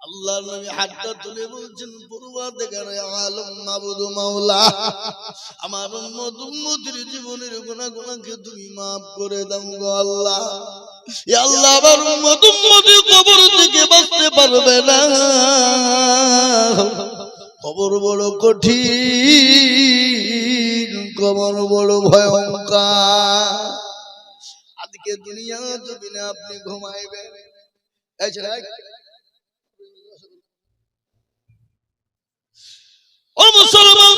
আল্লাহর নবী হাতটা তুলে বলছেন পূর্বাধিকার আলম মাবুদু মাওলা। আমার উম্মত উম্মতির জীবনের গুনাহ গুনাহকে তুমি maaf করে দাও গো আল্লাহ। আল্লাহ কবর পারবে না। বড় কঠিন, কবর বড় ভয়ঙ্কর। আজকে দুনিয়া জমিনে আপনি ঘুমাইবেন ছেলে, এই। ও মুসলমান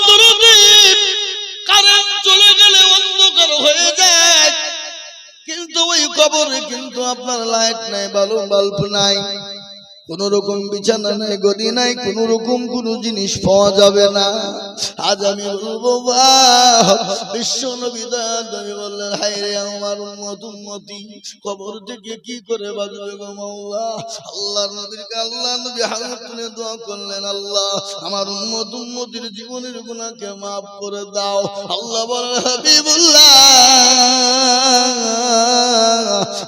কারেন্ট চলে গেলে অন্ধকার হয়ে যায়। কিন্তু ওই কবরে কিন্তু আপনার লাইট নাই বালু বাল্ব নাই। কোন রকম বিছানা নাই, গদি নাই কোন রকম কোন জিনিস পাওয়া যাবে না। আজ আমি বলব বিশ্ব নবী দয়াল নবী বললেন, হায় রে আমার উম্মত, উম্মতি, কবর থেকে কি করে বাঁচবে গো মাওলা? আল্লাহ নবীর আল্লাহ নবী হাত তুলে দোয়া করলেন, আল্লাহ, আমার উম্মত, উম্মতির জীবনের গুণাকে মাফ করে দাও। আল্লাহ বলেন হাবিবুল্লাহ,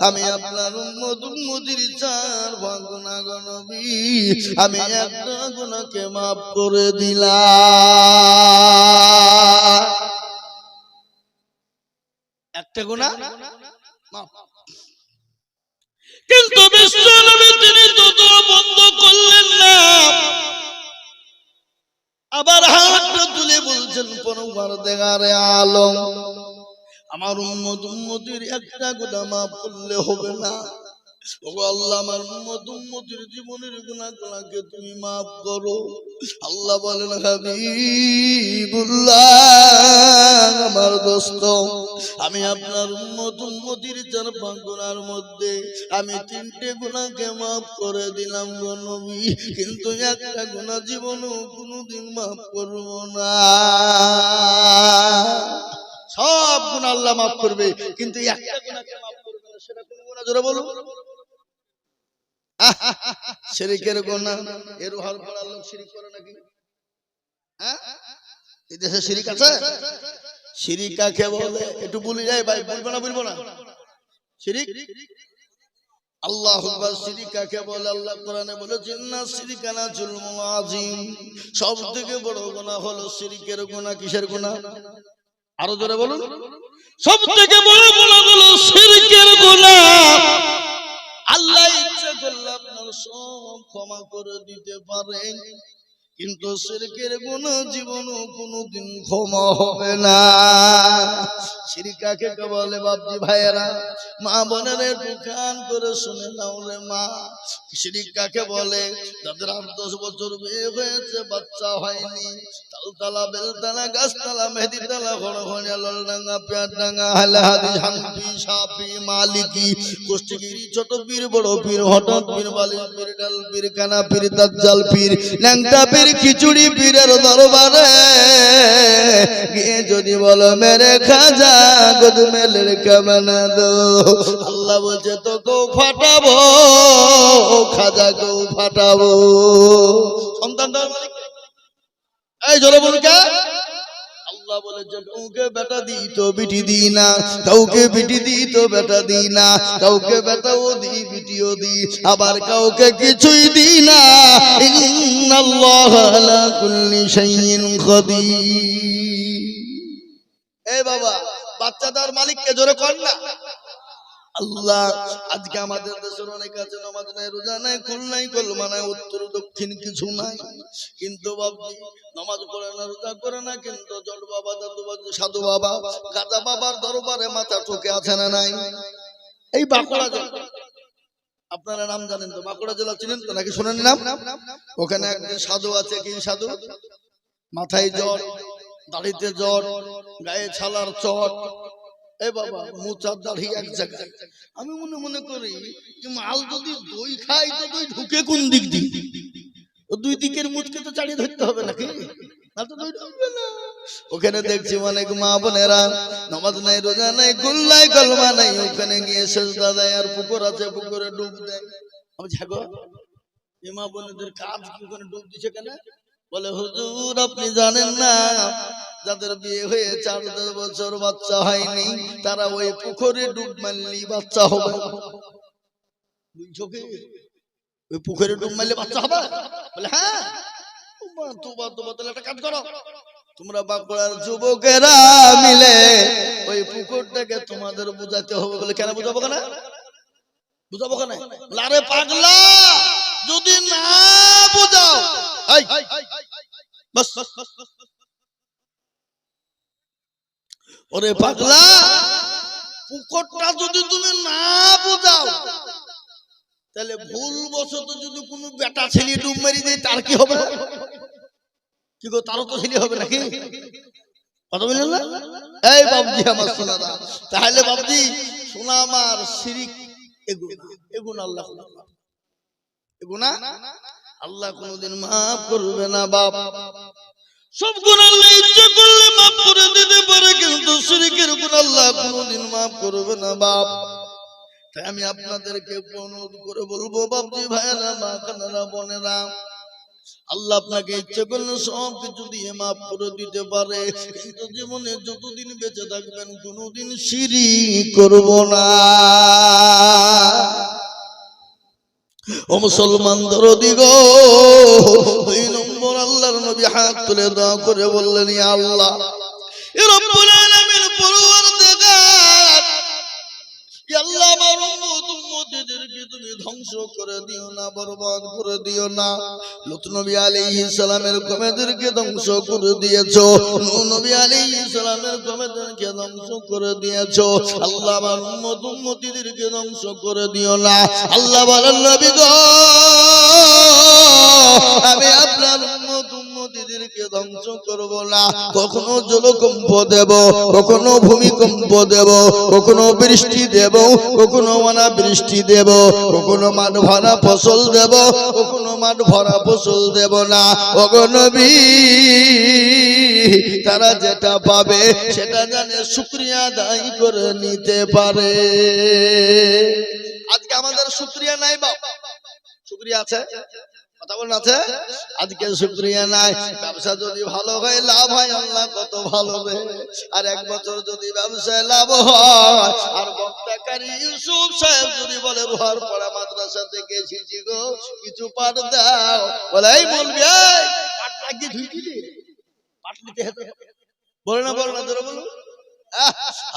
আমি আপনার উম্মত, উম্মতির চার ভাগ গুনাহ গো নবী আমি একটা গুনাহকে maaf করে দিলাম। একটা গুনাহ? maaf কিন্তু বিশ্ব নবী তিনি তো দোয়া বন্ধ করলেন না, আবার হাতটা তুলে বলছেন পরবার দেখারে আলম, আমার উম্মত উন্মতির একটা গোটা মাফ করলে হবে না। আমি আপনার উম্মত, উম্মতির চার পাঁচ গুনার মধ্যে আমি তিনটে গুনাহকে মাফ করে দিলাম গো নবী। কিন্তু একটা গুনাহ জীবনও কোনোদিন মাফ করব না। সব গুনাহ আল্লাহ মাফ করবে, কিন্তু একটা গুনাহকে মাফ করবে না, সেটা কোন গুনাহ? জোরে বলুন। শিরিকের গুনাহ। এর হার পাড়ার লোক শিরিক করে নাকি? হ্যাঁ? এই দেশে শিরিক আছে? শিরিক কাকে বলে? একটু বলে যায় ভাই বলব না বলব না? শিরিক? আল্লাহ কাকে বলে? আল্লাহ কোরআনে বলেছেন না শিরিকানা জুলমু আজিম সব থেকে বড় গুনাহ হলো শিরিকের গুনাহ কিসের গুনাহ? আরও জোরে বলুন। সব থেকে বড় গুনাহ হলো শিরকের গুনাহ। আল্লাহ ইচ্ছা করলে আপনার সব ক্ষমা করে দিতে পারেন। কিন্তু শিরকের গুনাহ জীবনও কোনোদিন ক্ষমা হবে না। শিরিকাকে বলে বাপজি ভাইয়েরা? মা বোনের একটু কান করে শুনে নাও রে মা। শিরিক কাকে বলে, যাদের আট দশ বছর বিয়ে হয়েছে, বাচ্চা হয়নি, তালতলা, বেলতলা, গাছতলা, মেহেদিতলা খড়খড়িয়া ললডাঙ্গা, পেয়ারডাঙ্গা, হালাহাদি হানফি সাফি মালিকি, কুষ্টিগিরি, ছোট পীর, বড় পীর, হঠাৎ পীর বালি পীর, ডাল পীর, কানা পীর, দাজ্জাল পীর, ল্যাংটা পীর খিচুড়ি পীরের দরবারে। গিয়ে যদি বলো, মেরে খাজা, গদ মেলের কামানা দো আল্লাহ বলছে তো কেউ ফাটাবো। খাজা কেউ ফাটাবো সন্তান? এই জোরে বলকে আল্লাহ বেটা দিই তো বিটি দিই না, কাউকে বিটি দিই তো বেটা দিই না, কাউকে বেটাও দিই বিটিও দিই আবার কাউকে কিছুই দিই না। আলা কুল্লি শাইইন বাবা বাচ্চাদার মালিককে জোরে কর না। আল্লাহ, আজকে আমাদের দেশের অনেক আছে, নামাজ নাই, রোজা নাই, কুল নাই কলমা নাই উত্তর, দক্ষিণ কিছু নাই। কিন্তু বাবজি, নামাজ পড়ে না, রোজা করে না, কিন্তু জল বাবা, দাদু বাবা সাধু বাবা গাজা বাবার দরবারে মাথা ঠুকে আছে না নাই? এই বাঁকুড়া জেলা। আপনারা নাম জানেন তো, বাঁকুড়া জেলা চিনেন তো, নাকি শোনেন নাম? ওখানে একজন সাধু আছে, কি সাধু? মাথায় জ্বর, দাড়িতে জ্বর, গায়ে ছালার চট এ বাবা দাড়ি এক জায়গায়। আমি মনে মনে করি যে মাল যদি দই খাই তো দই ঢুকে কোন দিক ও দুই দিকের মুচকে তো চালিয়ে ধরতে হবে নাকি? না তো দই ঢুকবে না। ওখানে দেখছি অনেক মা বোনেরা নামাজ নাই রোজা নাই গুল্লাই কলমা নাই ওখানে গিয়ে শেষ দেয় আর পুকুর আছে পুকুরে ডুব দেয়। আমি ঝাগো এই মা বোনেদের কাজ কি ওখানে ডুব দিছে কেন? বলে, হুজুর, আপনি জানেন না, যাদের বিয়ে হয়ে চার দশ বছর বাচ্চা হয়নি, তারা ওই পুকুরে ডুব মারলি বাচ্চা হবে। ওই পুকুরে ডুব মারলে বাচ্চা হবে? বলে হ্যাঁ। তোমার বাঁকুড়ার যুবকেরা মিলে ওই পুকুরটাকে তোমাদের বুঝাতে হবে বলে কেন বুঝাবো বুঝাবো পাগলা, যদি না বুঝাও ওরে পাগলা, পুকুরটা যদি তুমি না বুঝাও, তাহলে ভুল যদি কোনো বেটা ছেলে ডুব মেরি দেয়, তার কি হবে? কি গো, তারও তো ছেলে হবে নাকি? কথা বললেন না? এই বাবজি আমার তাহলে বাবজি, সোনা আমার এগুনা আল্লাহ। এগুনা? আল্লাহ কোনোদিন মাফ করবে না, বাপ। সব গুণ আল্লাহ ইচ্ছা করলে মাফ করে দিতে পারে, কিন্তু শিরিকের গুণ আল্লাহ কোনোদিন মাফ করবে না, বাপ। তাই আমি আপনাদেরকে অনুরোধ করে বলব বাপজি ভাইয়েরা, মা কানারা বোনেরা, আল্লাহ আপনাকে ইচ্ছে করলে সব কিছু দিয়ে মাফ করে দিতে পারে, কিন্তু জীবনে যতদিন বেঁচে থাকবেন কোনোদিন সিঁড়ি করব না। ও মুসলমান দরদি গো, দুই নম্বর আল্লাহর নবী হাত তুলে দোয়া করে বললেন আল্লাহ ইয়া আল্লাহ তুমি ধ্বংস করে দিও না, বরবাদ করে দিও না। কমেদেরকে ধ্বংস করে দিয়েছ। নবী আলাইহিস সালামের কমেদেরকে ধ্বংস করে দিয়েছ। আল্লাহ আমার ধ্বংস করে দিও না। আল্লাহ নবী গো, আমি আপনার উম্মতিদেরকে ধ্বংস করব না। কখনো জলকম্প দেব, কখনো ভূমিকম্প দেব, কখনো বৃষ্টি দেব, কখনো মানা বৃষ্টি দেব, কখনো মাঠ ভরা ফসল দেব, কখনো মাঠ ভরা ফসল দেব না। অগনবী তারা যেটা পাবে সেটা জানে শুক্রিয়া দায়ী করে নিতে পারে। আজকে আমাদের শুক্রিয়া নাই বাপ। শুক্রিয়া আছে? আজকে শুক্রিয়া নাই। ব্যবসা যদি ভালো হয় লাভ হয় আল্লাহ কত ভালো রে আর এক বছর যদি ব্যবসায় লাভ হয় আর ইউসুফ সাহেব যদি বলে রোহার পড়া মাদ্রাসা থেকে এসেছি গো কিছু পাঠ দাও। বলে এই বলবি বলে না বলে না বলুন। আহ,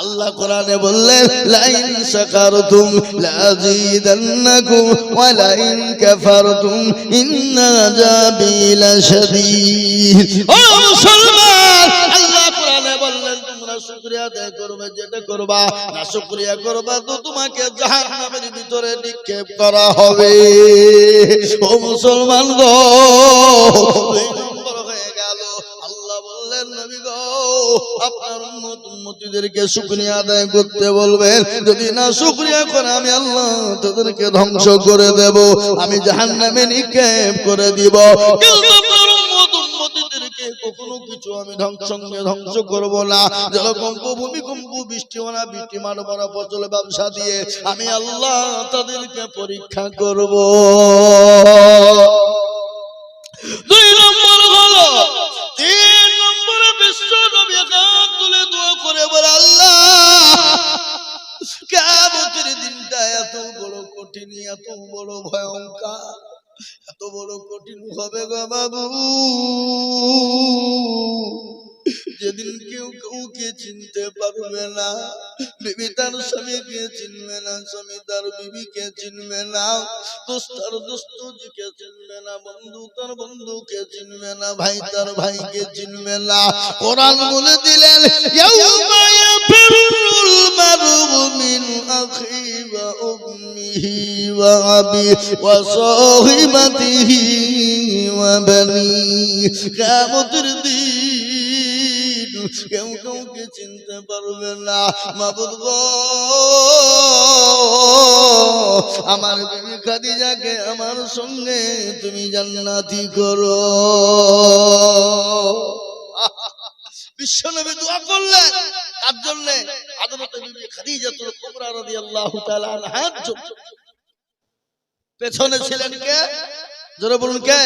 আল্লাহ কোরআনে বললেন, লাইন শাকারতুম ওয়া লাইন কাফারতুম ইন্না আযাবি লাশাদীদ ও মুসলমান, আল্লাহ কোরআনে বললেন, তোমরা শুকরিয়া আদায় করবে, যেটা করবা না শুকরিয়া করবা তো তোমাকে জাহান্নামের ভিতরে নিক্ষেপ করা হবে। ও মুসলমান গো আপনার শুকরিয়া আদায় করতে বলবেন। যদি না শুকরিয়া করে আমি আল্লাহ ধ্বংস করে দেব। আমি জাহান্নামে নিক্ষেপ করে দিব। না। বৃষ্টি আমি আল্লাহ তাদেরকে পরীক্ষা করব। দুই কেমতের দিনটা এত বড় কঠিন, এত বড় ভয়ঙ্কর, এত বড় কঠিন হবে গো বাবু। যেদিন কেউ কাউকে চিনতে পারবে না, বিবি তার স্বামীকে চিনবে না, স্বামী তার বিবিকে চিনবে না দোস্ত তার দোস্তকে চিনবে না, বন্ধু তার বন্ধুকে চিনবে না, ভাই তার ভাইকে চিনবে না। কোরআন বলে দিলেন উম্মিহি ওয়া আবি ওয়া সাহিবাতিহি ওয়া বানি কিয়ামতের দিন কেউ কাউকে চিনতে পারবে না। মাবুদ আমার বিবি খাদিজাকে আমার সঙ্গে তুমি জান্নাতি করো। বিশ্ব নবী দোয়া করলেন। তার জন্য আদালতে বিবি খাদিজাতুল কুবরা রাদিয়াল্লাহু তাআলা আনহার পেছনে ছিলেন কে? জোরে বলুন কে?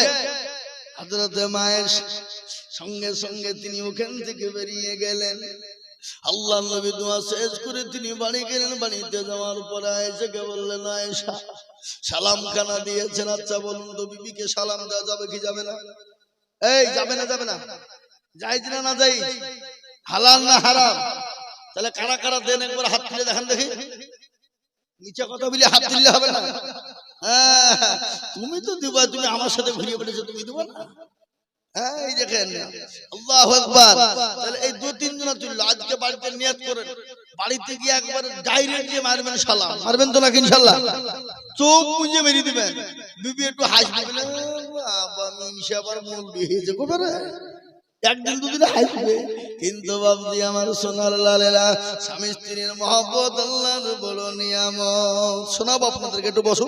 হযরতে মায়ের সঙ্গে সঙ্গে তিনি ওখান থেকে বেরিয়ে গেলেন। আল্লাহ নবী দোয়া শেষ করে তিনি বাড়ি গেলেন। বাড়িতে যাওয়ার পরে আয়েশাকে বললেন, আয়েশা সালাম খানা দিয়েছেন। আচ্ছা বলুন তো, বিবিকে সালাম দেওয়া যাবে কি যাবে না? এই, যাবে না যাবে না। যাইজ না না যাই হালাল না হারাম তাহলে কারা কারা দেন একবার হাত তুলে দেখান দেখি। নিচে কথা বলি হাত তুললে হবে না। হ্যাঁ তুমি তো দিবা তুমি আমার সাথে ঘুরিয়ে বেড়েছো তুমি দিবা না। হ্যাঁ, এই দেখেন আল্লাহ তাহলে এই দু আজকে বাড়িতে বাড়িতে গিয়ে একবার মারবেন তো ইনশাল্লাহ? চোখ মুজে একটু একদিন দুদিন হাসবে। কিন্তু বাবজি আমার সোনার লালেরা, স্বামী স্ত্রীর মহব্বত আল্লাহর বড় নিয়ামত। শোনাবো আপনাদেরকে, একটু বসো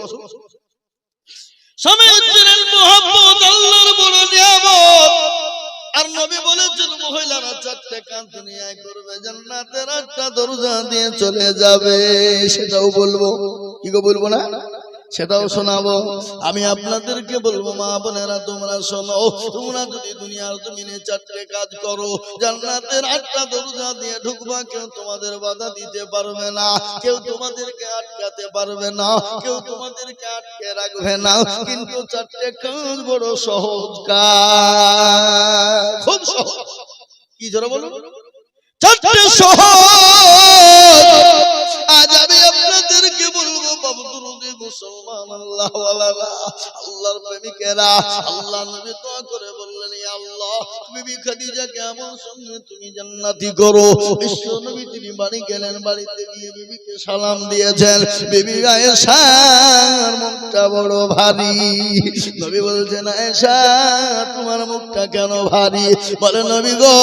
স্বামী স্ত্রীর মহব্বত আল্লাহর বড় নিয়ামত। আর নবী বলেছেন, মহিলারা চারটে কান দুনিয়ায় করবে, জান্নাতের দরজা দিয়ে চলে যাবে। সেটাও বলব। কি গো বলব না? সেটাও শোনাবো। আমি আপনাদেরকে বলব, মা বোনেরা, তোমরা শোনো। তোমরা যদি দুনিয়ার জমিনে চারটে কাজ করো, জান্নাতের আটটা দরজা দিয়ে ঢুকবা, কেউ তোমাদের বাধা দিতে পারবে না, কেউ তোমাদেরকে আটকাতে পারবে না, কেউ তোমাদেরকে আটকে রাখবে না, কিন্তু চারটে কাজ বড় সহজ কাজ। খুব সহজ। কি জোরে বলুন? চারটে সহজ। বাবু আল্লাহর প্রেমিকেরা, আল্লাহ নবী দোয়া করে বললেন আল্লাহ বিবি খাদিজাকে আমার সঙ্গে তুমি জান্নাতি করো। বিশ্ব নবী তিনি বাড়ি গেলেন, বাড়িতে গিয়ে বিবিকে সালাম দিয়েছেন। বিবি আয়েশার মুখটা বড় ভারী। নবী বলছেন, আয়েশা, তোমার মুখটা কেন ভারী? বলে, নবী গো,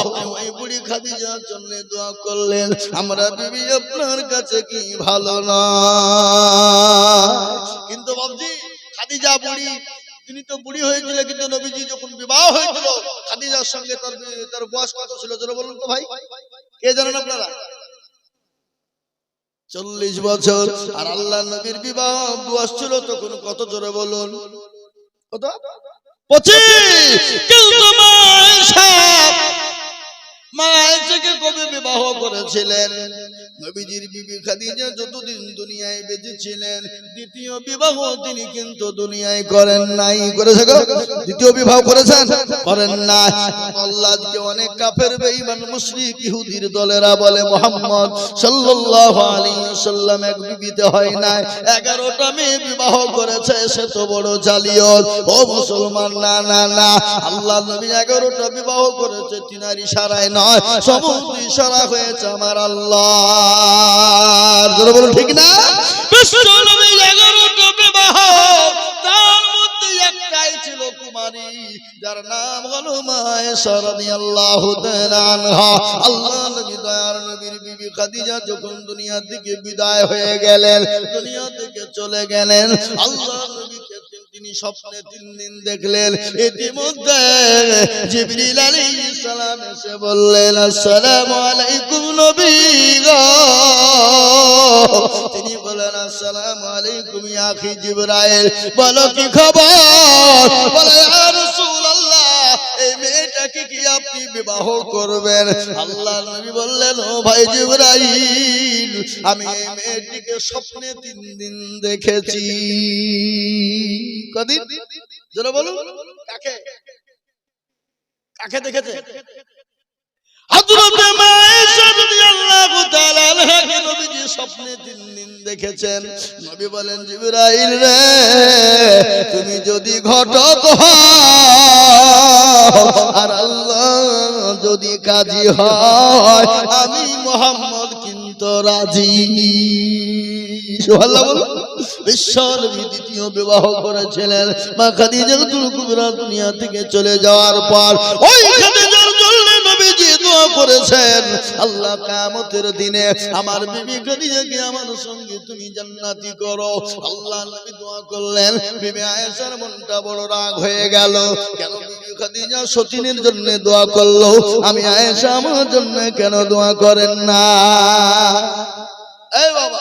আপনি ওই বুড়ি খাদিজার জন্য দোয়া করলেন। আমরা বিবি আপনার কাছে কি ভালো না? কিন্তু বাবজি, খাদিজা বুড়ি, তিনি তো বুড়ি হয়েছিল, কিন্তু নবীজি যখন বিবাহ হয়েছিল, খাদিজার সঙ্গে তার তার বয়স কত ছিল? যেটা বলুন তো ভাই। কে জানেন আপনারা? চল্লিশ বছর। আর আল্লাহ নবীর বিবাহ বয়স ছিল তখন কত জোরে বলুন? কত? পঁচিশ। কিন্তু কবে বিবাহ নাই। করেছে না দলেরা বলে, মোহাম্মদ ওয়াসাল্লাম এক বিবিতে হয় না 11টা মেয়ে বিবাহ করেছে, সে তো বড় জালিয়াত। ও মুসলমান, না না না। আল্লাহ নবী 11টা বিবাহ করেছে তিনার ইশারায় নয় সমস্ত ইশারা হয়েছে আমার আল্লাহ বলুন, ঠিক না? বিশ্ব নবী 11টা বিবাহ তার মধ্যে একটাই ছিল কুমারী, যার নাম হলো মায়েশা রাদিয়াল্লাহু তাআলা আনহা। আল্লাহ নবী দুনিয়া থেকে বিদায় হয়ে গেলেন, দুনিয়া থেকে চলে গেলেন আল্লাহ নবীকে তিন- স্বপ্নে তিন দিন দেখলেন, ইতিমধ্যে জিবরিল আলাইহিস সালাম এসে বললেন, আসসালামু আলাইকুম নবী তিনি বলেন আসসালামু আলাইকুম ইয়া আখি জিবরাইল। বলো, কি খবর? বলে বিবাহ করবেন। আল্লাহ নবী বললেন, ও ভাই জিবরাইল, আমি এই মেয়েটিকে স্বপ্নে তিন দিন দেখেছি। কদিন? জোরে বলুন। কাকে? কাকে দেখেছে? দেখেছেন। নবী বলেন, জিবরাইল রে, তুমি যদি ঘটক আর আল্লাহ যদি কাজী হয়, আমি মোহাম্মদ কিন্তু রাজি। সুবহানাল্লাহ দ্বিতীয় বিবাহ করেছিলেন। দুনিয়া থেকে চলে যাওয়ার পর দোয়া করেছেন, আল্লাহ কামতের দিনে আমার আমার সঙ্গে তুমি জান্নাতি করো। আল্লাহ নবী দোয়া করলেন, বিবি আয়েশার মনটা বড় রাগ হয়ে গেল। কেন খাদিজা জন্য দোয়া করল? আমি আয়েশা আমার জন্য কেন দোয়া করেন না? এই বাবা।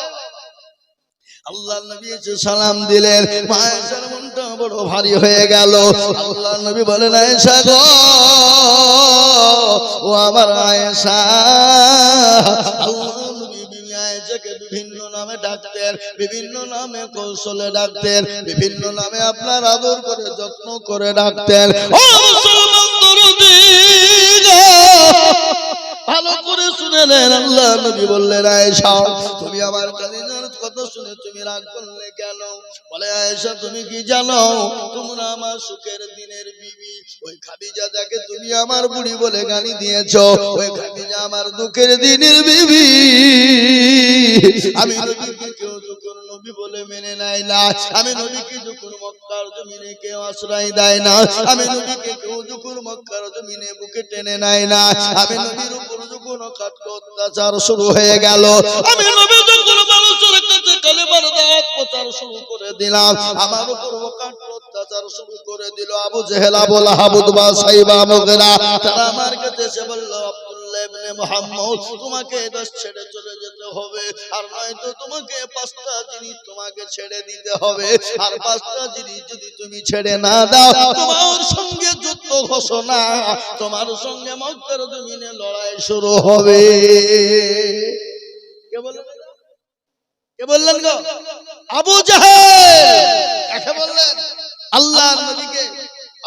আল্লাহ নবী এসে সালাম দিলেন মায়েশার মনটা বড় ভারী হয়ে গেল। আল্লাহ নবী বলেন, আয়েশা গো ও আমার আয়েশা। বিভিন্ন নামে ডাক্তার বিভিন্ন নামে কৌশলে ডাক্তার বিভিন্ন নামে আপনার আদর করে যত্ন করে ডাক্তার ভালো করে শুনে নেন আল্লাহ, নবী বললেন, আয়েশা, তুমি আমার কাদিনার কথা শুনে তুমি রাগ করলে কেন? বলে, আয়েশা, তুমি কি জানো, তোমরা আমার সুখের দিনের বিবি। ওই খাদিজা যাকে তুমি আমার বুড়ি বলে গানি দিয়েছ, ওই খাদিজা আমার দুঃখের দিনের বিবি। আমি নবীকে কেউ যখন নবী বলে মেনে নেয় না, আমি নবীকে যখন মক্কার জমিনে কেউ আশ্রয় দেয় না, আমি নবীকে কেউ যখন মক্কার জমিনে বুকে টেনে নেয় না, আমি নবীর উপর কাট্য অত্যাচার শুরু হয়ে গেল। আমি আমার উপর অত্যাচার শুরু করে দিল। আবু জেহেলা বলা হাবুদ বা সাইবা মুগরা তারা আমার কাছে বলল আবদুল্লাহ ইবনে মুহাম্মদ, তোমাকে দেশ ছেড়ে চলে যেতে হবে। আর নয়তো তোমাকে পাঁচটা জিনিস তোমাকে ছেড়ে দিতে হবে। আর পাঁচটা জিনিস যদি তুমি ছেড়ে না দাও, তোমার সঙ্গে যুদ্ধ ঘোষণা, তোমার সঙ্গে মক্কার জমিনে লড়াই শুরু হবে। কে বললেন গো? আবু কাকে বললেন? আল্লাহর নবীকে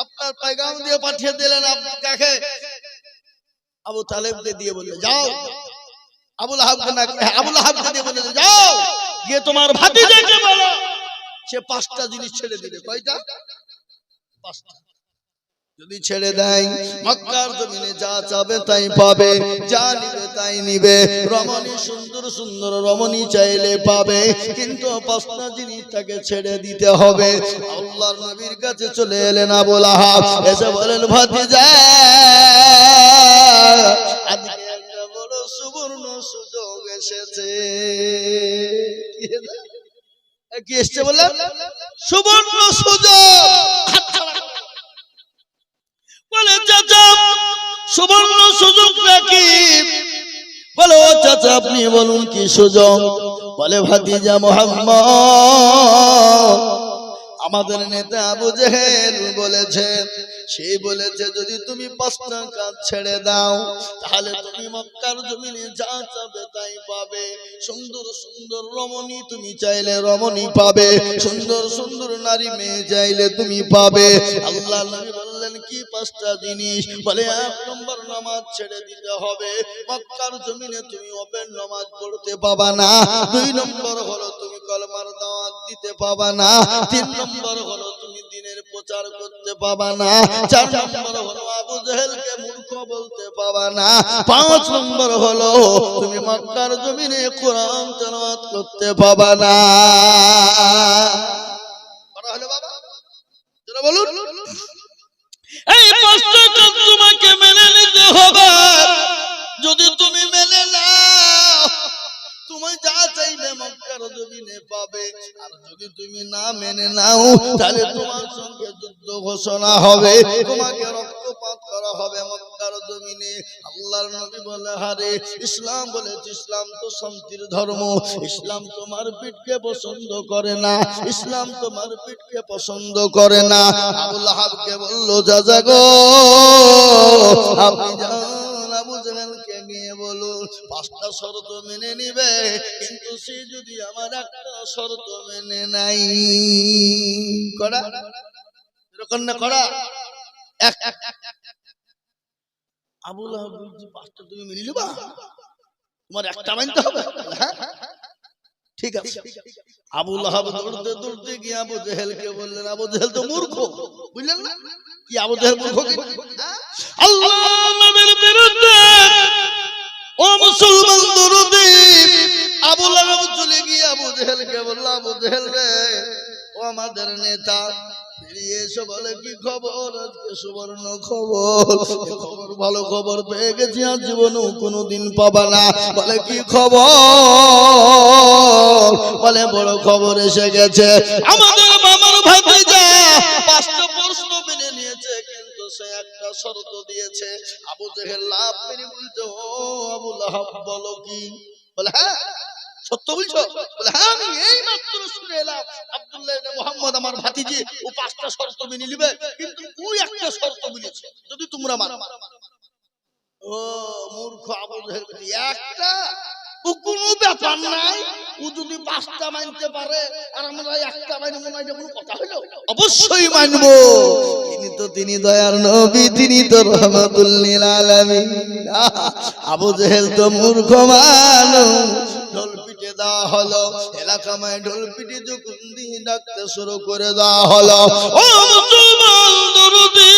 আপনার পায়গাম দিয়ে পাঠিয়ে দিলেন কাকে? আবু তালেবকে দিয়ে বললে যাও। আবুল আহাবকে না আবুল আহাবকে দিয়ে বললে যাও। গিয়ে তোমার ভাতিজাকে বলো। সে পাঁচটা জিনিস ছেড়ে দিবে। কয়টা? পাঁচটা। যদি ছেড়ে দেয়, মক্কার জমিনে যা চাবে তাই পাবে, যা নিবে তাই নিবে। রমণী সুন্দর সুন্দর রমণী চাইলে পাবে, কিন্তু পাঁচটা জিনিস তাকে ছেড়ে দিতে হবে। আল্লাহর নবীর কাছে চলে এলেন আবুল আহাব এসে বলেন আজকে একটা বড় সুবর্ণ সুযোগ এসেছে। কি এসছে? বললেন সুবর্ণ সুযোগ! সুযোগ নাকি? বলো, চাচা, আপনি বলুন কি সুযোগ? বলে, ভাতিজা মোহাম্মদ, আমাদের নেতা আবু জেহেল বলেছে সেই বলেছে, যদি তুমি পাঁচটা কাজ ছেড়ে দাও, তাহলে তুমি মক্কার জমিনে যা চাবে তাই পাবে। সুন্দর সুন্দর রমণী তুমি চাইলে রমণী পাবে, সুন্দর সুন্দর নারী মেয়ে চাইলে তুমি পাবে। আল্লাহ নবী বললেন, কি পাঁচটা জিনিস? বলে, এক নম্বর নামাজ ছেড়ে দিতে হবে। মক্কার জমিনে তুমি ওপেন নামাজ পড়তে পাবা না। দুই নম্বর হলো তুমি কলমার দাওয়াত দিতে পাবা না। তিন নম্বর হলো তুমি দিনের প্রচার করতে পাবা না। চার নম্বর হলো আবু জেহেলকে মূর্খ বলতে পাবা না। পাঁচ নম্বর হলো তুমি মক্কার জমিনে কোরআন তেলাওয়াত করতে পাবা না। বলুন। এই পাঁচটা তোমাকে মেনে নিতে হবে। যদি তুমি মেনে নাও তুমি যা চাইবে মক্কার জমিনে পাবে। আর যদি তুমি না মেনে নাও, তাহলে তোমার সঙ্গে যুদ্ধ ঘোষণা হবে। তোমাকে রক্তপাত করা হবে মক্কার জমিনে। আল্লাহর নবী বলে, হারে, ইসলাম বলেছে, ইসলাম তো শান্তির ধর্ম। ইসলাম তোমার পিঠকে পছন্দ করে না। ইসলাম তোমার পিঠকে পছন্দ করে না। আবুল আহাবকে বলল, যা যা গো, আপনি পাঁচটা শর্ত মেনে নিবে, কিন্তু সে যদি আমার একটা শর্ত মেনে নাই, করা? এরকম না করা। আবুল বলছে, পাঁচটা তুমি মেনে নিবা? তোমার একটা মানতে হবে। হ্যাঁ? ঠিক আছে। আবুল আহাব দৌড়তে দৌড়তে গিয়ে আবু জেহেলকে বললেন, আবু জেহেল তো মূর্খ। বুঝলেন না? কি আবু জেহেল মূর্খ কি? হ্যাঁ? আল্লাহ বিরুদ্ধে ও মুসলমান দরদি, আবু লাহাব চলে গিয়ে আবু জেহেলকে বলল, আবু জেহেল রে, ও আমাদের নেতা বলে কি খবর? খবর। ভালো খবর পেয়ে গেছি, আর কোনোদিন পাবা না। বলে, কি খবর? বলে, বড় খবর এসে গেছে। আমাদের মামার পাঁচটা শর্ত দিয়েছে। আবু জেহেল লাভ মেরে বলছে ও আবু লাহাব বলো কি? বলে হ্যাঁ সত্য বলছো? বলে হ্যাঁ আমি এই মাত্র শুনে এলাম। আব্দুল্লাহ মুহাম্মদ আমার ভাতিজি ও পাঁচটা শর্ত মেনে নিবে কিন্তু ওই একটা শর্ত বলেছে যদি তোমরা মানো। ও মূর্খ আবু জেহেল একটা কোনো ব্যাপার নাই। ও যদি পাঁচটা মানতে পারে আর আমরা একটা মানবো না এটা কোনো কথা হলো? অবশ্যই মানবো। তিনি তো তিনি দয়ার নবী তিনি তো রহমাতুল্লিল আলামিন। আবু জেহেল তো মূর্খ মানুষ। ঢোল পিটে দেওয়া হলো এলাকামায় ঢোল পিটে যখন দিয়ে ডাকতে শুরু করে দেওয়া হলো ও মুসলমান দরদি!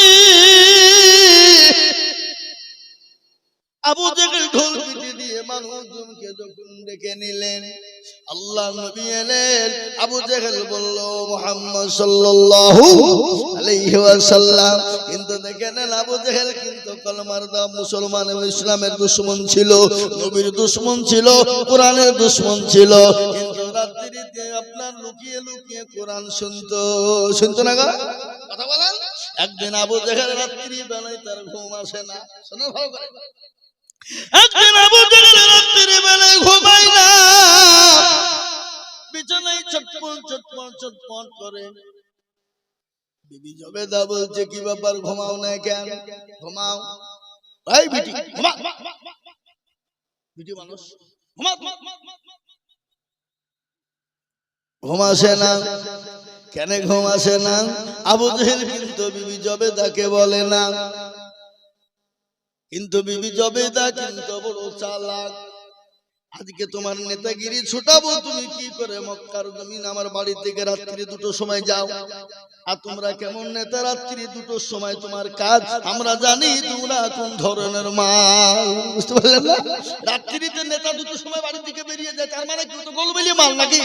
আবু জেহেল ঢোল পিটে দিয়ে মানুষজনকে যখন ডেকে নিলেন আল্লাহ নবী এলেন, আবু জেহেল বলল, মুহাম্মদ সাল্লাল্লাহু আলাইহি ওয়াসাল্লাম। কিন্তু দেখে নেন আবু জেহেল কিন্তু কলমার দাম মুসলমান এবং ইসলামের দুশমন ছিল, নবীর দুশমন ছিল, কোরআনের দুশমন ছিল। কিন্তু রাত্রিতে আপনার লুকিয়ে লুকিয়ে কোরআন শুনতো। শুনতো না কথা বলেন? একদিন আবু জেহেল রাত্রি বেলায় তার ঘুম আসে না। শোনো ভালো একদিন আবু জেহেল রাত্রি বেলায় ঘুমায় না। বিছানায় চটপট চটপট চটপট করে। বিবি জবেদা বলছে, কি ব্যাপার, ঘুমাও না কেন? ঘুমাও। ভাই বিটি, ঘুমা। বিটি মানুষ ঘুমা। ঘুমাসে না? কেন ঘুমাসে না? আবু জেহেল কিন্তু বিবি জবেদাকে বলে না। কিন্তু বিবি জবেদা কিন্তু বড় চালাক। আজকে তোমার নেতাগিরি ছুটাবো, তুমি কি করে মক্কার জমিন আমার বাড়ি থেকে রাত্রি দুটো সময় যাও? আর তোমরা কেমন নেতা, রাত্রি দুটোর সময় তোমার কাজ? আমরা জানি তোমরা কোন ধরনের মাল। বুঝতে পারলেন না? রাত্রিতে নেতা দুটো সময় বাড়ি থেকে বেরিয়ে যায়, তার মানে কি? তো গোলবেলি মাল নাকি?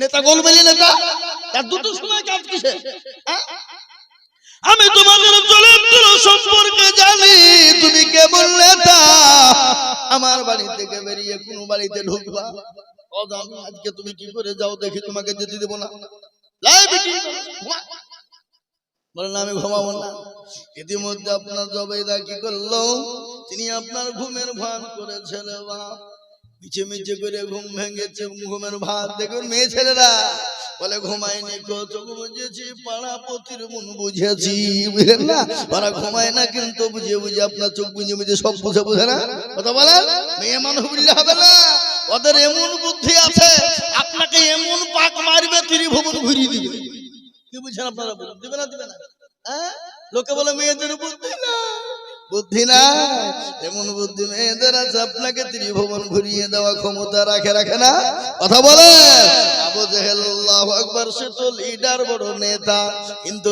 নেতা গোলবেলি নেতা? তার দুটো সময় কাজ কিসে হ্যাঁ? আমি তোমাদের চরিত্র সম্পর্কে জানি। তুমি কেমন নেতা আমার বাড়ি থেকে বেরিয়ে কোন বাড়িতে ঢুকবা। আজকে তুমি কি করে যাও দেখি, তোমাকে যেতে দেবো না। আমি ঘুমাবো না। ইতিমধ্যে আপনার জবেদা কি করল? তিনি আপনার ঘুমের ভান করেছেন মিছে মিছে করে ঘুম ভেঙেছে, ঘুমের ভাত দেখুন, মেয়ে ছেলেরা। বলে ঘুমায়নি কত বুঝেছি পাড়া পতির মন বুঝেছি। বুঝলেন না? ওরা ঘুমায় না, কিন্তু বুঝে বুঝে আপনার চোখ বুঝে বুঝে সব বুঝে বুঝে না? কথা বলেন মেয়ে মানুষ বুঝলে হবে না। ওদের এমন বুদ্ধি আছে, আপনাকে এমন পাক মারবে, ত্রিভুবন ঘুরিয়ে দিবে। কি বুঝছেন আপনারা দিবে না দিবে না। হ্যাঁ? লোকে বলে, মেয়েদের বুদ্ধি না। বুদ্ধি না এমন বুদ্ধি মেয়েদের আছে আপনাকে ত্রিভুবন ঘুরিয়ে দেওয়া ক্ষমতা রাখে রাখে না। কথা বলে আবু জেহেল আকবর, সে তো লিডার বড় নেতা, কিন্তু